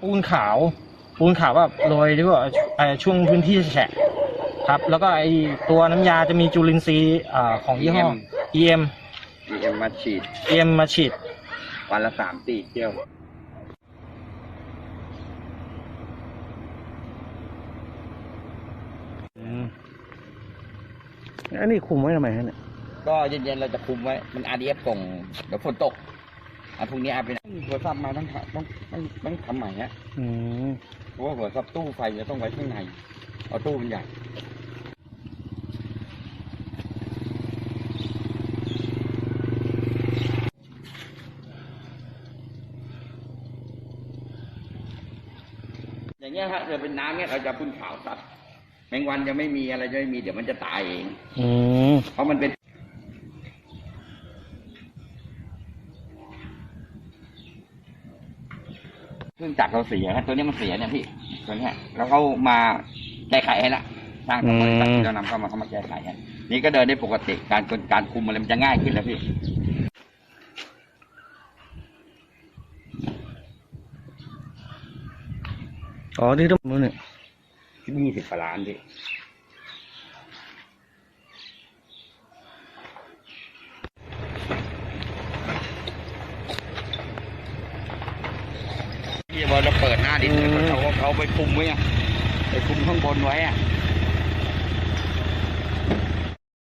ปูนขาว ปูนขาวแบบโรยด้วยเอ่อช่วงพื้นที่แฉะครับ แล้วก็ไอตัวน้ำยาจะมีจุลินทรีย์อ่าของยี่ห้อ EM EM มาฉีด EM มาฉีด วันละสามสี่เที่ยวอันนี้คุมไว้ทำไมฮะเนี่ย ก็เย็นๆเราจะคุมไว้ มัน RDF ส่งเดี๋ยวฝนตก อันพรุ่งนี้อาจเป็นหัวซับมาต้องหาต้องต้องต้องทำใหม่ฮะอืมเพราะว่าหัวซับตู้ไฟจะต้องไว้ข้างในเอาตู้มันใหญ่อย่างเงี้ยฮะเดี๋ยวเป็นน้ำเนี่ยเราจะพุ่นขาวซัดแมงวันจะไม่มีอะไรจะไม่มีเดี๋ยวมันจะตายเองอืมเพราะมันเป็น เครื่องจักรเราเสียนะตัวนี้มันเสียเนี่ยพี่ตัวเนี้ยแล้วเขามาแก้ไขให้ละสร้างของบริษัทที่เรานำเข้ามาเขามาแก้ไขให้นี่ก็เดินได้ปกติการการคุมอะไรมันจะง่ายขึ้นแล้วพี่อ๋อที่ต้องมือเนี่ยยี่สิบกว่าล้านพี่ เราเปิดหน้าดินเขาเขาไปคุมไว้ไงไปคุมข้างบนไว้อะ